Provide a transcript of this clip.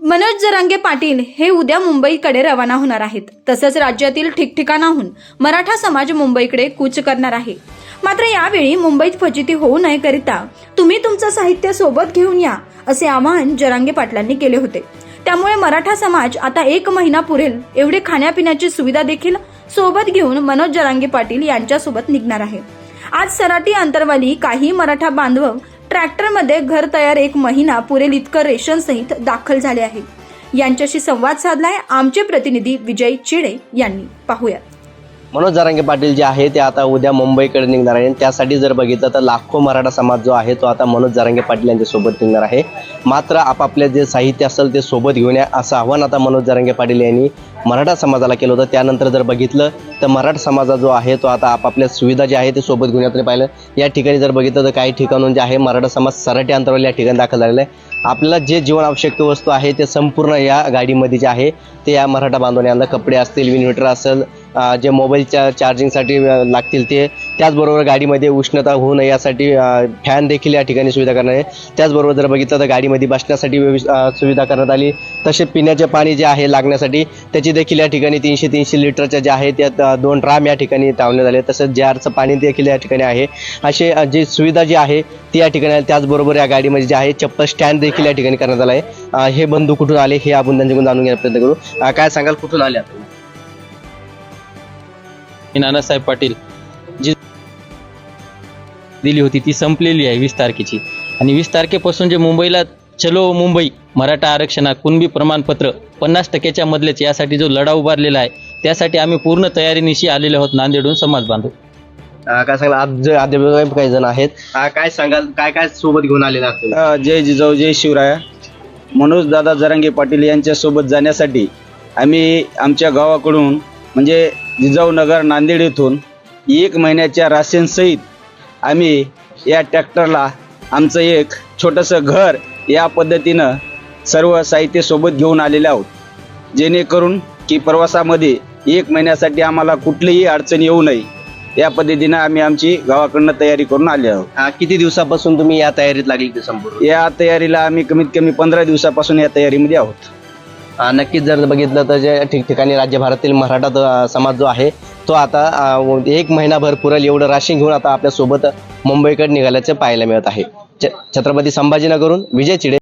मनोज जरांगे पाटील हे उद्या मुंबईकडे रवाना होणार आहेत. तसंच राज्यातील ठिकठिकाणाहून मराठा समाज मुंबईकडे कूच करणार आहे. मात्र यावेळी मुंबईत फजिती होऊ नये करिता तुम्ही तुमचं साहित्य सोबत घेऊन या असे आवाहन जरांगे पाटलांनी केले होते. त्यामुळे मराठा समाज आता एक महिना पुरेल एवढे खाण्यापिण्याची सुविधा देखील सोबत घेऊन मनोज जरांगे पाटील यांच्यासोबत निघणार आहे. आज सराटी अंतरवाली काही मराठा बांधव ट्रॅक्टरमध्ये घर तयार एक महिना पुरेल इतकं रेशन सहित दाखल झाले आहे. यांच्याशी संवाद साधलाय आमचे प्रतिनिधी विजय चिडे यांनी. पाहूयात. मनोज जरांगे पाटील जे आहे ते आता उद्या मुंबईकडे निघणार आहे आणि त्यासाठी जर बघितलं तर लाखो मराठा समाज जो आहे तो आता मनोज जरांगे पाटील यांच्या सोबत निघणार आहे. मात्र आपापले जे साहित्य असेल ते सोबत घेऊन या असं आव्हान आता मनोज जरांगे पाटील यांनी मराठा समाजाला केलं होतं. त्यानंतर जर बघितलं तर मराठा समाजा जो आहे तो आता आपापल्या सुविधा ज्या आहे ते सोबत घेऊन येताना पाहिलं या ठिकाणी जर बघितलं तर काही ठिकाणून जे आहे मराठा समाज सराठी अंतरावर या ठिकाणी दाखल झालेला आहे. आपल्याला जे जीवन आवश्यक वस्तू आहे ते संपूर्ण या गाडीमध्ये जे आहे ते या मराठा बांधवण्यांना कपडे असतील इन्व्हर्टर असेल जे मोबाईलच्या चार्जिंगसाठी लागतील ते. त्याचबरोबर गाडीमध्ये उष्णता होऊ नये यासाठी फॅन देखील या ठिकाणी सुविधा करण्यात आहे त्याचबरोबर जर बघितलं तर गाडीमध्ये बसण्यासाठी सुविधा करण्यात आली. तसे पिण्याचे पाणी जे आहे लागण्यासाठी त्याची देखील या ठिकाणी तीनशे तीनशे लिटरच्या जे आहे त्या दोन ड्राम या ठिकाणी लावण्यात आले. तसंच जारचं पाणी देखील या ठिकाणी आहे. असे जी सुविधा जी आहे ती या ठिकाणी त्याचबरोबर या गाडीमध्ये जे आहे चप्पल स्टँड देखील या ठिकाणी करण्यात आला आहे हे बंधू कुठून आले हे आपण त्यांच्याकडून जाणून घेण्याचा प्रयत्न करू. काय सांगाल कुठून आले आपण ही नानासाहेब पाटील जी दिली होती ती संपलेली आहे वीस तारखेची. आणि वीस तारखेपासून जे मुंबईला चलो मुंबई मराठा आरक्षणात कुणबी प्रमाणपत्र पन्नास टक्क्याच्या मधलेच यासाठी जो लढा उभारलेला आहे त्यासाठी आम्ही पूर्ण तयारीनिशी आलेलो आहोत नांदेडहून समाज बांधव. काय सांगाल? आज काही जण आहेत. काय सांगाल? काय काय सोबत घेऊन आलेला आहात तुम्ही? अ, जय जिजाऊ जय शिवराया. मनोज दादा जरांगे पाटील यांच्यासोबत जाण्यासाठी आम्ही आमच्या गावाकडून म्हणजे जिजाऊ नगर नांदेड येथून एक महिन्याच्या राशनसहित आम्ही या ट्रॅक्टरला आमचं एक छोटंसं घर या पद्धतीनं सर्व साहित्य सोबत घेऊन आलेले आहोत. जेणेकरून की प्रवासामध्ये एक महिन्यासाठी आम्हाला कुठलीही अडचण येऊ नये. या पद्धतीनं आम्ही आमची गावाकडनं तयारी करून आले आहोत. किती दिवसापासून तुम्ही या तयारीत लागली ते संपूर्ण? या तयारीला आम्ही कमीत कमी पंधरा दिवसापासून या तयारीमध्ये आहोत. नक्कीच जर बघितलं तर जे ठिकठिकाणी राज्यभरातील मराठा समाज जो आहे तो आता एक महिनाभर पुरेल एवढं राशन घेऊन आता आपल्यासोबत मुंबईकडे निघाल्याचं पाहायला मिळत आहे. छत्रपती संभाजीनगरहून विजय चिडे.